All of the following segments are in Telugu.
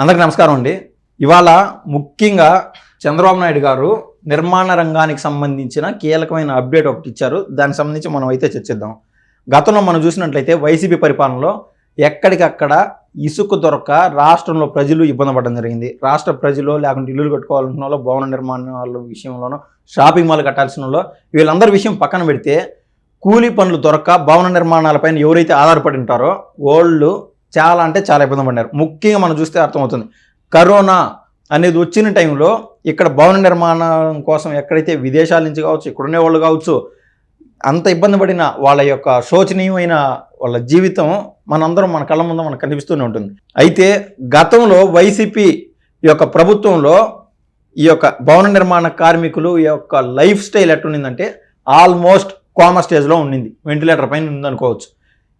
అందరికీ నమస్కారం అండి. ఇవాళ ముఖ్యంగా చంద్రబాబు నాయుడు గారు నిర్మాణ రంగానికి సంబంధించిన కీలకమైన అప్డేట్ ఒకటి ఇచ్చారు. దానికి సంబంధించి మనం అయితే చర్చిద్దాం. గతంలో మనం చూసినట్లయితే వైసీపీ పరిపాలనలో ఎక్కడికక్కడ ఇసుక దొరక రాష్ట్రంలో ప్రజలు ఇబ్బంది పడడం జరిగింది. రాష్ట్ర ప్రజలు లేకుంటే ఇల్లులు కట్టుకోవాలనుకున్న వాళ్ళు భవన నిర్మాణాల విషయంలోనూ షాపింగ్ మాల్ కట్టాల్సిన వాళ్ళు వీళ్ళందరి విషయం పక్కన పెడితే కూలీ పనులు దొరక భవన నిర్మాణాలపైన ఎవరైతే ఆధారపడి ఉంటారో వాళ్ళు చాలా అంటే చాలా ఇబ్బంది పడ్డారు ముఖ్యంగా మనం చూస్తే అర్థమవుతుంది. కరోనా అనేది వచ్చిన టైంలో ఇక్కడ భవన నిర్మాణం కోసం ఎక్కడైతే విదేశాల నుంచి కావచ్చు ఇక్కడ వాళ్ళు కావచ్చు అంత ఇబ్బంది పడిన వాళ్ళ యొక్క శోచనీయమైన వాళ్ళ జీవితం మనందరం మన కళ్ళ ముందు మనకు కనిపిస్తూనే ఉంటుంది. అయితే గతంలో వైసీపీ యొక్క ప్రభుత్వంలో ఈ యొక్క భవన నిర్మాణ కార్మికులు ఈ యొక్క లైఫ్ స్టైల్ ఎట్టుండిందంటే ఆల్మోస్ట్ కామర్ స్టేజ్లో ఉండింది. వెంటిలేటర్ పైన ఉందనుకోవచ్చు.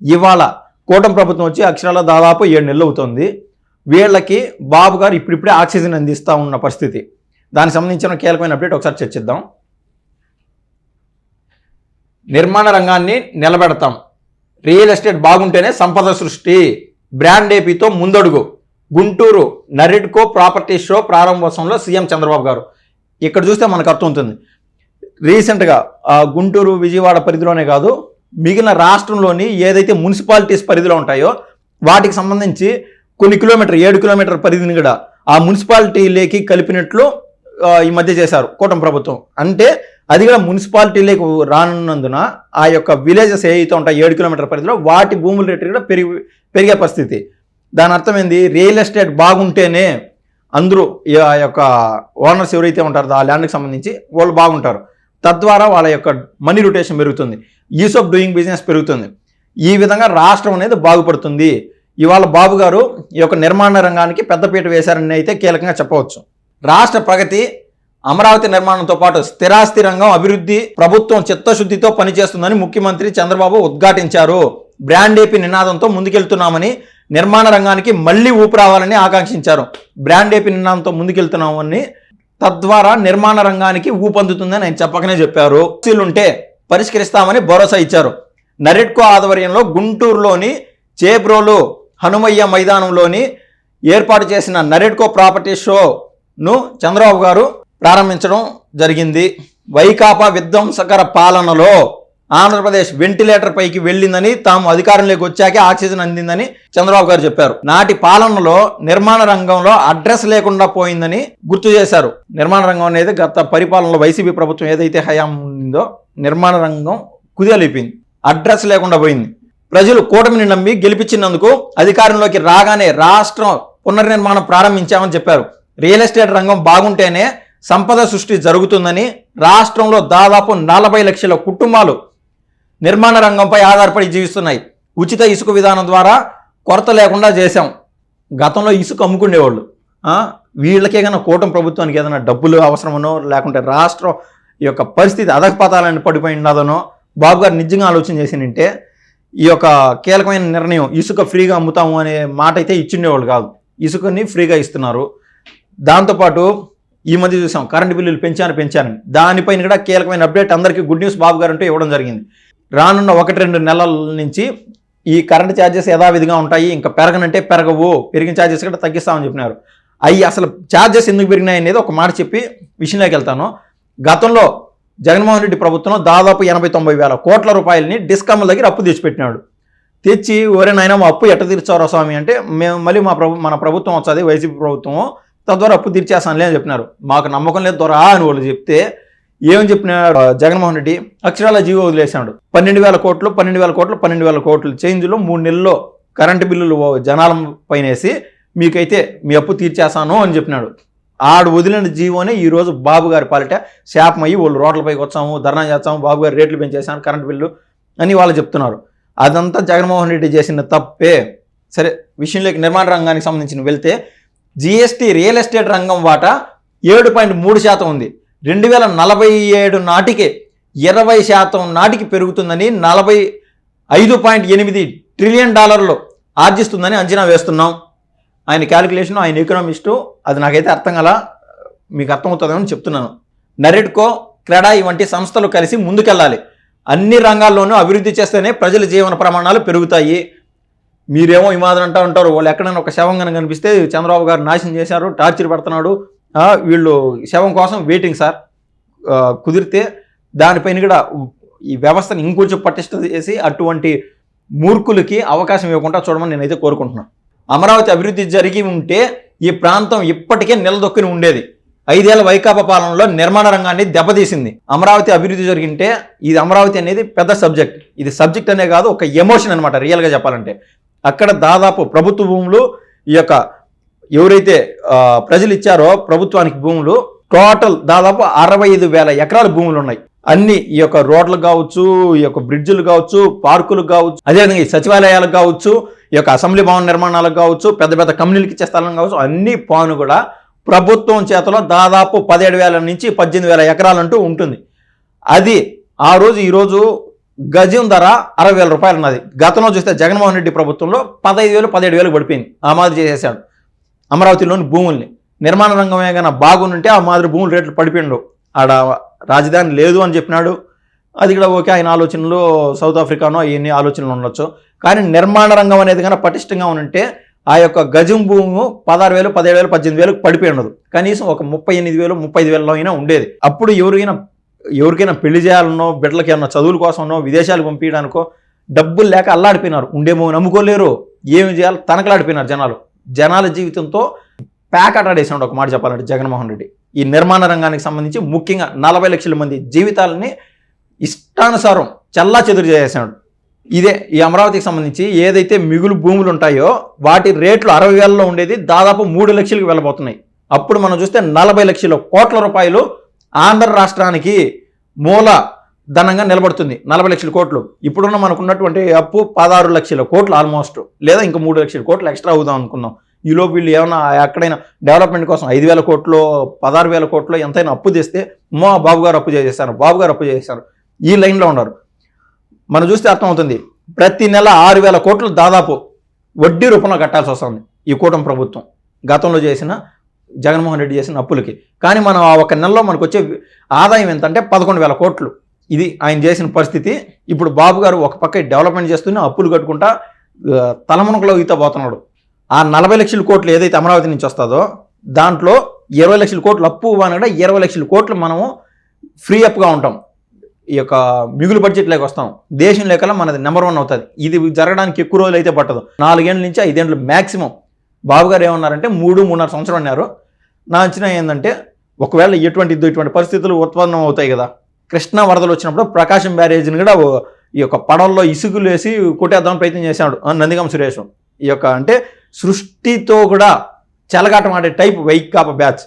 ఇవాళ కూటమి ప్రభుత్వం వచ్చి అక్షరాల దాదాపు ఏడు నెలలు అవుతుంది. వీళ్ళకి బాబు గారు ఇప్పుడిప్పుడే ఆక్సిజన్ అందిస్తూ ఉన్న పరిస్థితి. దానికి సంబంధించిన కీలకమైన అప్డేట్ ఒకసారి చర్చిద్దాం నిర్మాణ రంగాన్ని నిలబెడతాం. రియల్ ఎస్టేట్ బాగుంటేనే సంపద సృష్టి. బ్రాండ్ ఏపీతో ముందడుగు. గుంటూరు నరిడ్కో ప్రాపర్టీ షో ప్రారంభోత్సవంలో సీఎం చంద్రబాబు గారు. ఇక్కడ చూస్తే మనకు అర్థం ఉంటుంది రీసెంట్గా గుంటూరు విజయవాడ పరిధిలోనే కాదు మిగిలిన రాష్ట్రంలోని ఏదైతే మున్సిపాలిటీస్ పరిధిలో ఉంటాయో వాటికి సంబంధించి కొన్ని కిలోమీటర్ ఏడు కిలోమీటర్ పరిధిని కూడా ఆ మున్సిపాలిటీలోకి కలిపినట్లు ఈ మధ్య చేశారు కూటమి ప్రభుత్వం. అంటే అది కూడా మున్సిపాలిటీలోకి రానున్నందున ఆ యొక్క విలేజెస్ ఏవైతే ఉంటాయి ఏడు కిలోమీటర్ పరిధిలో వాటి భూముల రేటు కూడా పెరిగి పెరిగే పరిస్థితి. దాని అర్థం ఏంది? రియల్ ఎస్టేట్ బాగుంటేనే అందరూ ఆ యొక్క ఓనర్స్ ఎవరైతే ఉంటారో ఆ ల్యాండ్కి సంబంధించి వాళ్ళు బాగుంటారు. తద్వారా వాళ్ళ యొక్క మనీ రొటేషన్ పెరుగుతుంది. ఈస్ ఆఫ్ డూయింగ్ బిజినెస్ పెరుగుతుంది. ఈ విధంగా రాష్ట్రం అనేది బాగుపడుతుంది. ఇవాళ బాబు గారు ఈ యొక్క నిర్మాణ రంగానికి పెద్దపీట వేశారని అయితే కీలకంగా చెప్పవచ్చు. రాష్ట్ర ప్రగతి అమరావతి నిర్మాణంతో పాటు స్థిరాస్తి రంగం అభివృద్ధి ప్రభుత్వం చిత్తశుద్ధితో పనిచేస్తుందని ముఖ్యమంత్రి చంద్రబాబు ఉద్ఘాటించారు. బ్రాండ్ ఏపీ నినాదంతో ముందుకెళ్తున్నామని నిర్మాణ రంగానికి మళ్ళీ ఊపు రావాలని ఆకాంక్షించారు. బ్రాండ్ ఏపీ నినాదంతో ముందుకెళ్తున్నామని తద్వారా నిర్మాణ రంగానికి ఊపందుతుందని ఆయన చెప్పకనే చెప్పారు. ఉంటే పరిష్కరిస్తామని భరోసా ఇచ్చారు. నరెడ్కో ఆధ్వర్యంలో గుంటూరులోని చేబ్రోలు హనుమయ్య మైదానంలోని ఏర్పాటు చేసిన నరెడ్కో ప్రాపర్టీ షోను చంద్రబాబు గారు ప్రారంభించడం జరిగింది. వైకాపా విధ్వంసకర పాలనలో ఆంధ్రప్రదేశ్ వెంటిలేటర్ పైకి వెళ్ళిందని తాము అధికారంలోకి వచ్చాకే ఆక్సిజన్ అందిందని చంద్రబాబు గారు చెప్పారు. నాటి పాలనలో నిర్మాణ రంగంలో అడ్రస్ లేకుండా పోయిందని గుర్తు చేశారు. నిర్మాణ రంగం అనేది గత పరిపాలనలో వైసీపీ ప్రభుత్వం ఏదైతే హయాం ఉందో నిర్మాణ రంగం కుదేలైపోయింది. అడ్రస్ లేకుండా పోయింది. ప్రజలు కూటమిని నమ్మి గెలిపించినందుకు అధికారంలోకి రాగానే రాష్ట్రం పునర్నిర్మాణం ప్రారంభించామని చెప్పారు. రియల్ ఎస్టేట్ రంగం బాగుంటేనే సంపద సృష్టి జరుగుతుందని రాష్ట్రంలో దాదాపు నలభై లక్షల కుటుంబాలు నిర్మాణ రంగంపై ఆధారపడి జీవిస్తున్నాయి. ఉచిత ఇసుక విధానం ద్వారా కొరత లేకుండా చేశాం. గతంలో ఇసుక అమ్ముకునేవాళ్ళు. వీళ్ళకే కన్నా కూటమి ప్రభుత్వానికి ఏదైనా డబ్బులు అవసరమనో లేకుంటే రాష్ట్రం ఈ యొక్క పరిస్థితి అధపతాలని పడిపోయి ఉన్నదనో బాబు గారు నిజంగా ఆలోచన చేసినంటే ఈ యొక్క కీలకమైన నిర్ణయం ఇసుక ఫ్రీగా అమ్ముతాము అనే మాట అయితే ఇచ్చిండేవాళ్ళు కాదు. ఇసుకని ఫ్రీగా ఇస్తున్నారు. దాంతోపాటు ఈ మధ్య చూసాం కరెంటు బిల్లులు పెంచాను పెంచాను దానిపైన కూడా కీలకమైన అప్డేట్ అందరికీ గుడ్ న్యూస్ బాబు గారు అంటూ ఇవ్వడం జరిగింది. రానున్న ఒకటి రెండు నెలల నుంచి ఈ కరెంట్ ఛార్జెస్ యథావిధిగా ఉంటాయి ఇంకా పెరగనంటే పెరగవు పెరిగిన ఛార్జెస్ కూడా తగ్గిస్తామని చెప్పినారు. అవి అసలు ఛార్జెస్ ఎందుకు పెరిగినాయి అనేది ఒక మాట చెప్పి విషయంలోకి వెళ్తాను. గతంలో జగన్మోహన్ రెడ్డి ప్రభుత్వం దాదాపు ఎనభై తొంభై వేల కోట్ల రూపాయలని డిస్కమ్ల దగ్గర అప్పు తెచ్చిపెట్టినాడు. తెచ్చి ఒరే నాయన మా అప్పు ఎట్ట తీర్చారో స్వామి అంటే మేము మళ్ళీ మా ప్రభు మన ప్రభుత్వం వచ్చేది వైసీపీ ప్రభుత్వం తద్వారా అప్పు తీర్చేస్తానులే అని చెప్పినారు. మాకు నమ్మకం లేదు దొరా అని వాళ్ళు చెప్తే ఏమని చెప్పినాడు? జగన్మోహన్ రెడ్డి అక్షరాల జీవో వదిలేశాడు. పన్నెండు వేల కోట్లు పన్నెండు వేల కోట్లు పన్నెండు వేల కోట్లు చేంజ్లో మూడు నెలల్లో కరెంటు బిల్లులు జనాల పైనేసి మీకైతే మీ అప్పు తీర్చేస్తాను అని చెప్పినాడు. ఆడు వదిలిన జీవోనే ఈ రోజు బాబు గారి పాలిట. శాపం అయ్యి వాళ్ళు రోడ్లపైకి వచ్చాము ధర్నా చేస్తాము బాబు గారు రేట్లు పెంచేసాను కరెంటు బిల్లు అని వాళ్ళు చెప్తున్నారు. అదంతా జగన్మోహన్ రెడ్డి చేసిన తప్పే. సరే విషయంలోకి నిర్మాణ రంగానికి సంబంధించిన వెళ్తే జిఎస్టీ రియల్ ఎస్టేట్ రంగం వాటా ఏడు పాయింట్ మూడు శాతం ఉంది. రెండు వేల నలభై ఏడు నాటికి ఇరవై శాతం నాటికి పెరుగుతుందని నలభై ఐదు పాయింట్ ఎనిమిది ట్రిలియన్ డాలర్లు ఆర్జిస్తుందని అంచనా వేస్తున్నాం. ఆయన క్యాలిక్యులేషన్ ఆయన ఎకనామిస్టు అది నాకైతే అర్థం కల మీకు అర్థమవుతుందని చెప్తున్నాను. నరెడ్కో క్రెడా వంటి సంస్థలు కలిసి ముందుకెళ్ళాలి. అన్ని రంగాల్లోనూ అభివృద్ధి చేస్తేనే ప్రజల జీవన ప్రమాణాలు పెరుగుతాయి. మీరేమో ఈ అంటూ ఉంటారు వాళ్ళు ఎక్కడైనా ఒక శవం కనుక కనిపిస్తే చంద్రబాబు గారు నాశనం చేశారు టార్చర్ పెడుతున్నాడు. వీళ్ళు శవం కోసం వెయిటింగ్ సార్. కుదిరితే దానిపైన కూడా ఈ వ్యవస్థను ఇంకొంచెం పటిష్ట చేసి అటువంటి మూర్ఖులకి అవకాశం ఇవ్వకుండా చూడమని నేనైతే కోరుకుంటున్నాను. అమరావతి అభివృద్ధి జరిగి ఉంటే ఈ ప్రాంతం ఇప్పటికే నిలదొక్కుని ఉండేది. ఐదేళ్ళ వైకాపా పాలనలో నిర్మాణ రంగాన్ని దెబ్బతీసింది. అమరావతి అభివృద్ధి జరిగింటే ఇది అమరావతి అనేది పెద్ద సబ్జెక్ట్. ఇది సబ్జెక్ట్ అనే కాదు ఒక ఎమోషన్ అనమాట రియల్గా చెప్పాలంటే. అక్కడ దాదాపు ప్రభుత్వ భూములు ఈ యొక్క ఎవరైతే ప్రజలు ఇచ్చారో ప్రభుత్వానికి భూములు టోటల్ దాదాపు అరవై ఐదు వేల ఎకరాల భూములు ఉన్నాయి. అన్ని ఈ యొక్క రోడ్లు కావచ్చు ఈ యొక్క బ్రిడ్జులు కావచ్చు పార్కులు కావచ్చు అదేవిధంగా ఈ సచివాలయాలు కావచ్చు ఈ యొక్క అసెంబ్లీ భవన నిర్మాణాలకు కావచ్చు పెద్ద పెద్ద కంపెనీలకు ఇచ్చే స్థలం కావచ్చు అన్ని పాను కూడా ప్రభుత్వం చేతలో దాదాపు పదిహేడు వేల నుంచి పద్దెనిమిది వేల ఎకరాలంటూ ఉంటుంది. అది ఆ రోజు ఈరోజు గజం ధర అరవై వేల రూపాయలు ఉన్నది. గతంలో చూస్తే జగన్మోహన్ రెడ్డి ప్రభుత్వంలో పదహైదు వేలు పదిహేడు వేలు పడిపోయింది. ఆ మాదిరి చేసేసాడు. అమరావతిలోని భూముల్ని. నిర్మాణ రంగం ఏమైనా బాగుంటే ఆ మాదిరి భూములు రేట్లు పడిపోయిండు. ఆడ రాజధాని లేదు అని చెప్పినాడు. అది కూడా ఓకే ఆయన ఆలోచనలు సౌత్ ఆఫ్రికానో అవన్నీ ఆలోచనలు ఉండొచ్చు. కానీ నిర్మాణ రంగం అనేది కానీ పటిష్టంగా ఉంటే ఆ యొక్క గజం భూము పదహారు వేలు పదిహేడు వేలు పద్దెనిమిది వేలకు పడిపోయి ఉండదు. కనీసం ఒక ముప్పై ఎనిమిది వేలు ముప్పై ఐదు వేలలో అయినా ఉండేది. అప్పుడు ఎవరికైనా ఎవరికైనా పెళ్ళి చేయాలనో బిడ్డలకి ఏమన్నా చదువుల కోసమనో విదేశాలకు పంపించడానికో డబ్బులు లేక అల్లాడిపోయినారు. ఉండేమో నమ్ముకోలేరు. ఏమి చేయాలి? తనకలాడిపోయినారు జనాలు. జనాల జీవితంతో ప్యాకెట్ ఒక మాట చెప్పాలంటే జగన్మోహన్ రెడ్డి. ఈ నిర్మాణ రంగానికి సంబంధించి ముఖ్యంగా నలభై లక్షల మంది జీవితాలని ఇష్టానుసారం చల్లా చెదురు చేసేసాడు. ఇదే ఈ అమరావతికి సంబంధించి ఏదైతే మిగులు భూములు ఉంటాయో వాటి రేట్లు అరవై వేలలో ఉండేది దాదాపు మూడు లక్షలకు వెళ్ళబోతున్నాయి. అప్పుడు మనం చూస్తే నలభై లక్షల కోట్ల రూపాయలు ఆంధ్ర రాష్ట్రానికి మూల ధనంగా నిలబడుతుంది. నలభై లక్షల కోట్లు. ఇప్పుడున్న మనకున్నటువంటి అప్పు పదహారు లక్షల కోట్లు ఆల్మోస్ట్ లేదా ఇంకా మూడు లక్షల కోట్లు ఎక్స్ట్రా అవుదాం అనుకుందాం. ఈలోపు వీళ్ళు ఏమైనా ఎక్కడైనా డెవలప్మెంట్ కోసం ఐదు వేల కోట్లు పదహారు వేల కోట్లు ఎంతైనా అప్పు చేస్తే మా బాబు గారు అప్పు చేసేసారు బాబు గారు అప్పు చేసేసారు ఈ లైన్లో ఉన్నారు. మనం చూస్తే అర్థమవుతుంది. ప్రతి నెల ఆరు వేల కోట్లు దాదాపు వడ్డీ రూపంలో కట్టాల్సి వస్తుంది ఈ కూటమి ప్రభుత్వం. గతంలో చేసిన జగన్మోహన్ రెడ్డి చేసిన అప్పులకి. కానీ మనం ఆ ఒక నెలలో మనకు వచ్చే ఆదాయం ఎంతంటే పదకొండు వేల కోట్లు. ఇది ఆయన చేసిన పరిస్థితి. ఇప్పుడు బాబు గారు ఒక పక్క డెవలప్మెంట్ చేస్తూనే అప్పులు కట్టుకుంటా తలమునకలో ఈత పోతున్నాడు. ఆ నలభై లక్షల కోట్లు ఏదైతే అమరావతి నుంచి వస్తుందో దాంట్లో ఇరవై లక్షల కోట్లు అప్పు అనగా ఇరవై లక్షల కోట్లు మనము ఫ్రీ అప్గా ఉంటాం. ఈ యొక్క మిగులు బడ్జెట్ లేక వస్తాం. దేశం లేకలా మనది నెంబర్ వన్ అవుతుంది. ఇది జరగడానికి ఎక్కువ రోజులు అయితే పట్టదు. నాలుగేళ్ళ నుంచి ఐదేళ్ళు మ్యాక్సిమం బాబు గారు ఏమన్నారంటే మూడు మూడున్నర సంవత్సరం అన్నారు. నా అంచనా ఏంటంటే ఒకవేళ ఎటువంటి ఇటువంటి పరిస్థితులు ఉత్పన్నం అవుతాయి కదా కృష్ణా వరదలు వచ్చినప్పుడు ప్రకాశం బ్యారేజ్ని కూడా ఈ యొక్క పడవల్లో ఇసుగులు వేసి కొట్టేద్దాం ప్రయత్నం చేశాడు నందిగం సురేష్. ఈ యొక్క అంటే సృష్టితో కూడా చెలగాటం ఆడే టైప్ వైకాప బ్యాచ్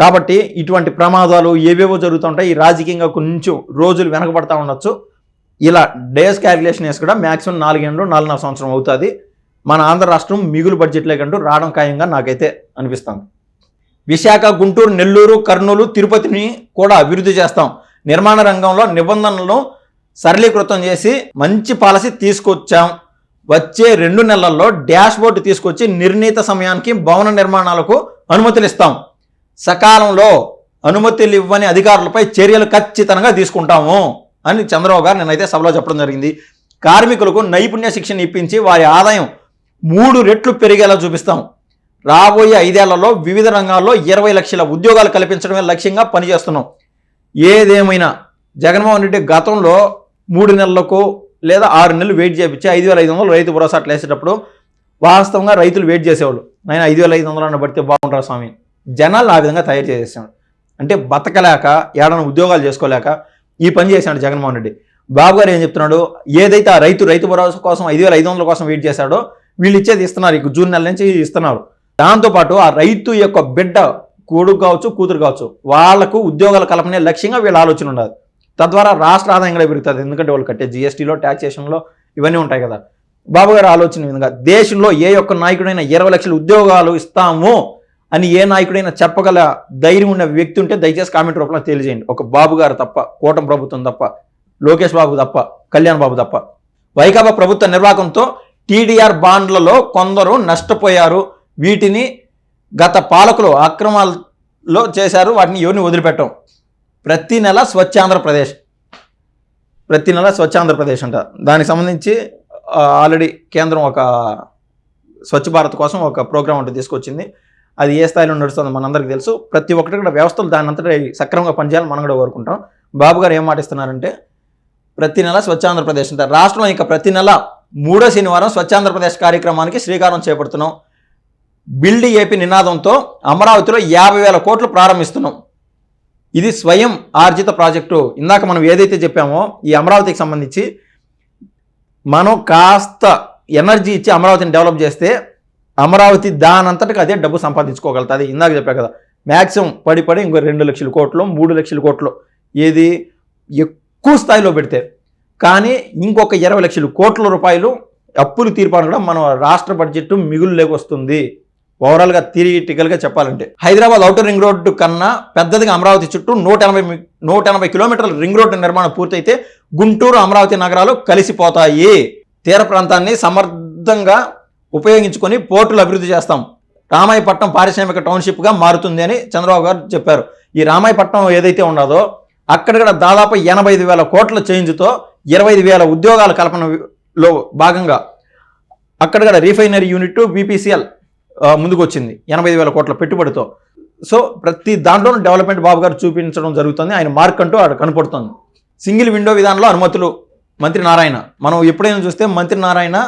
కాబట్టి ఇటువంటి ప్రమాదాలు ఏవేవో జరుగుతుంటాయి. ఈ రాజకీయంగా కొంచెం రోజులు వెనకబడతా ఉండొచ్చు. ఇలా డేస్ క్యాలిక్యులేషన్ వేసి కూడా మ్యాక్సిమం నాలుగేళ్ళు నాలుగున్నర సంవత్సరం అవుతుంది. మన ఆంధ్ర రాష్ట్రం మిగులు బడ్జెట్లే కంటూ రావడం ఖాయంగా నాకైతే అనిపిస్తుంది. విశాఖ గుంటూరు నెల్లూరు కర్నూలు తిరుపతిని కూడా అభివృద్ధి చేస్తాం. నిర్మాణ రంగంలో నిబంధనలను సరళీకృతం చేసి మంచి పాలసీ తీసుకొచ్చాం. వచ్చే రెండు నెలల్లో డాష్ బోర్డు తీసుకొచ్చి నిర్ణీత సమయానికి భవన నిర్మాణాలకు అనుమతులు ఇస్తాం. సకాలంలో అనుమతులు ఇవ్వని అధికారులపై చర్యలు ఖచ్చితంగా తీసుకుంటాము అని చంద్రబాబు గారు నేనైతే సభలో చెప్పడం జరిగింది. కార్మికులకు నైపుణ్య శిక్షణ ఇప్పించి వారి ఆదాయం మూడు రెట్లు పెరిగేలా చూపిస్తాం. రాబోయే ఐదేళ్ళలో వివిధ రంగాల్లో ఇరవై లక్షల ఉద్యోగాలు కల్పించడమే లక్ష్యంగా పనిచేస్తున్నాం. ఏదేమైనా జగన్మోహన్ రెడ్డి గతంలో మూడు నెలలకు లేదా ఆరు నెలలు వెయిట్ చేయించి ఐదు వేల ఐదు వందలు రైతు భరోసా అట్లా వేసేటప్పుడు వాస్తవంగా రైతులు వెయిట్ చేసేవాళ్ళు. నేను ఐదు వేల ఐదు వందలు అన్న పడితే బాగుంటారు స్వామి? జనాలు ఆ విధంగా తయారు చేసేసాడు అంటే బతకలేక ఏడన ఉద్యోగాలు చేసుకోలేక ఈ పని చేశాడు జగన్మోహన్ రెడ్డి. బాబు గారు ఏం చెప్తున్నాడు? ఏదైతే ఆ రైతు రైతు భరోసా కోసం ఐదు వేల ఐదు వందల కోసం వెయిట్ చేశాడో వీళ్ళు ఇచ్చేది ఇస్తున్నారు. ఇక జూన్ నెల నుంచి ఇస్తున్నారు. దాంతోపాటు ఆ రైతు యొక్క బిడ్డ కొడుకు కావచ్చు కూతురు కావచ్చు వాళ్ళకు ఉద్యోగాల కల్పనే లక్ష్యంగా వీళ్ళ ఆలోచన ఉండదు తద్వారా రాష్ట్ర ఆదాయం కూడా పెరుగుతుంది. ఎందుకంటే వాళ్ళు కట్టే జిఎస్టీలో ట్యాక్సేషన్లో ఇవన్నీ ఉంటాయి కదా. బాబు గారు ఆలోచన విధంగా. దేశంలో ఏ ఒక్క నాయకుడైనా ఇరవై లక్షల ఉద్యోగాలు ఇస్తాము. అని ఏ నాయకుడైనా చెప్పగల ధైర్యం ఉన్న వ్యక్తి ఉంటే దయచేసి కామెంట్ రూపంలో తెలియజేయండి. ఒక బాబు గారు తప్ప కూటమి ప్రభుత్వం తప్ప లోకేష్ బాబు తప్ప కళ్యాణ్ బాబు తప్ప. వైకాపా ప్రభుత్వ నిర్వాహకంతో టీడీఆర్ బాండ్లలో కొందరు నష్టపోయారు. వీటిని గత పాలకులు అక్రమాల్లో చేశారు. వాటిని ఎవరిని వదిలిపెట్టం? ప్రతి నెల స్వచ్ఛ ఆంధ్రప్రదేశ్. ప్రతి నెల స్వచ్ఛ ఆంధ్రప్రదేశ్ అంట. దానికి సంబంధించి ఆల్రెడీ కేంద్రం ఒక స్వచ్ఛ భారత్ కోసం ఒక ప్రోగ్రామ్ అంటే తీసుకొచ్చింది. అది ఏ స్థాయిలో నడుస్తుందో మనందరికీ తెలుసు. ప్రతి ఒక్కటి కూడా వ్యవస్థలు దాని అంతటా సక్రమంగా పనిచేయాలని మనం కూడా కోరుకుంటాం బాబు గారు ఏం మాటిస్తున్నారంటే ప్రతి నెల స్వచ్ఛ ఆంధ్రప్రదేశ్ అంటే రాష్ట్రంలో ఇంకా ప్రతి నెల మూడో శనివారం స్వచ్ఛ ఆంధ్రప్రదేశ్ కార్యక్రమానికి శ్రీకారం చేపడుతున్నాం. బిల్డ్ ఏపీ నినాదంతో అమరావతిలో యాభై వేల కోట్లు ప్రారంభిస్తున్నాం. ఇది స్వయం ఆర్జిత ప్రాజెక్టు. ఇందాక మనం ఏదైతే చెప్పామో ఈ అమరావతికి సంబంధించి మనం కాస్త ఎనర్జీ ఇచ్చి అమరావతిని డెవలప్ చేస్తే అమరావతి దానంతటికి అదే డబ్బు సంపాదించుకోగలుగుతుంది ఇందాక చెప్పా కదా. మ్యాక్సిమం పడి పడి ఇంకో రెండు లక్షల కోట్లు మూడు లక్షల కోట్లు ఏది ఎక్కువ స్థాయిలో పెడితే. కానీ ఇంకొక ఇరవై లక్షల కోట్ల రూపాయలు అప్పులు తీర్పాను కూడా మన రాష్ట్ర బడ్జెట్ మిగులు వస్తుంది. ఓవరాల్గా థియరిటికల్గా చెప్పాలంటే. హైదరాబాద్ అవుటర్ రింగ్ రోడ్డు కన్నా పెద్దదిగా అమరావతి చుట్టూ నూట ఎనభై నూట ఎనభై కిలోమీటర్ల రింగ్ రోడ్డు నిర్మాణం పూర్తయితే గుంటూరు అమరావతి నగరాలు కలిసిపోతాయి. తీర ప్రాంతాన్ని సమర్థంగా ఉపయోగించుకొని పోర్టులు అభివృద్ధి చేస్తాం. రామాయపట్నం పారిశ్రామిక టౌన్షిప్గా మారుతుంది అని చంద్రబాబు గారు చెప్పారు. ఈ రామాయపట్నం ఏదైతే ఉన్నదో అక్కడ కూడా దాదాపు ఎనభై ఐదు వేల కోట్ల చేంజ్తో ఇరవై ఐదు వేల ఉద్యోగాల కల్పనలో భాగంగా అక్కడ కూడా రీఫైనరీ యూనిట్ బీపీసీఎల్ ముందుకు వచ్చింది ఎనభై ఐదు వేల కోట్ల పెట్టుబడితో. సో ప్రతి దాంట్లోనూ డెవలప్మెంట్ బాబు గారు చూపించడం జరుగుతుంది. ఆయన మార్క్ అంటూ అక్కడ కనపడుతుంది. సింగిల్ విండో విధానంలో అనుమతులు. మంత్రి నారాయణ. మనం ఎప్పుడైనా చూస్తే మంత్రి నారాయణ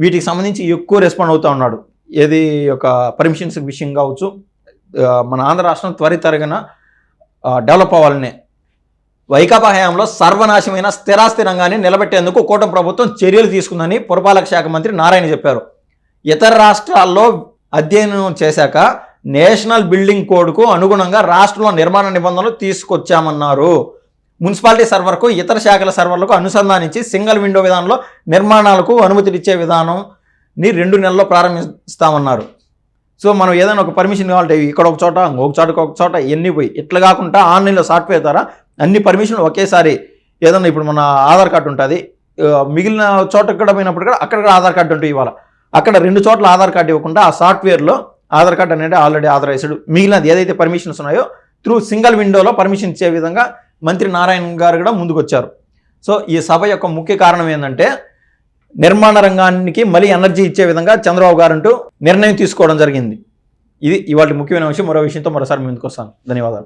వీటికి సంబంధించి ఎక్కువ రెస్పాండ్ అవుతూ ఉన్నాడు. ఏది ఒక పర్మిషన్స్ విషయం కావచ్చు మన ఆంధ్ర రాష్ట్రం త్వరితరగన డెవలప్ అవ్వాలనే వైకాపా హయాంలో సర్వనాశమైన స్థిరాస్తి రంగాన్ని నిలబెట్టేందుకు కూటమి ప్రభుత్వం చర్యలు తీసుకుందని పురపాలక శాఖ మంత్రి నారాయణ చెప్పారు. ఇతర రాష్ట్రాల్లో అధ్యయనం చేశాక నేషనల్ బిల్డింగ్ కోడ్కు అనుగుణంగా రాష్ట్రంలో నిర్మాణ నిబంధనలు తీసుకొచ్చామన్నారు. మున్సిపాలిటీ సర్వర్కు ఇతర శాఖల సర్వర్లకు అనుసంధానించి సింగిల్ విండో విధానంలో నిర్మాణాలకు అనుమతులు ఇచ్చే విధానంని రెండు నెలల్లో ప్రారంభిస్తామన్నారు. సో మనం ఏదైనా ఒక పర్మిషన్ కావాలంటే ఇక్కడ ఒక చోట ఇంకొక చోటకి ఒక చోట ఎన్ని పోయి ఇట్లా కాకుండా ఆన్లైన్లో సాఫ్ట్వేర్ ద్వారా అన్ని పర్మిషన్లు ఒకేసారి ఏదన్నా ఇప్పుడు మన ఆధార్ కార్డు ఉంటుంది. మిగిలిన చోట కూడా పోయినప్పుడు కూడా అక్కడ కూడా ఆధార్ కార్డు ఉంటుంది ఇవాళ. అక్కడ రెండు చోట్ల ఆధార్ కార్డు ఇవ్వకుండా ఆ సాఫ్ట్వేర్లో ఆధార్ కార్డు అనేది ఆల్రెడీ ఆథరైజ్డ్ మిగిలినది ఏదైతే పర్మిషన్స్ ఉన్నాయో త్రూ సింగిల్ విండోలో పర్మిషన్ ఇచ్చే విధంగా మంత్రి నారాయణ గారు కూడా ముందుకు వచ్చారు సో ఈ సభ యొక్క ముఖ్య కారణం ఏంటంటే నిర్మాణ రంగానికి మళ్ళీ ఎనర్జీ ఇచ్చే విధంగా చంద్రబాబు గారు అంటూ నిర్ణయం తీసుకోవడం జరిగింది. ఇది ఇవాళ ముఖ్యమైన విషయం మరో విషయంతో మరోసారి ముందుకు వస్తాను ధన్యవాదాలు.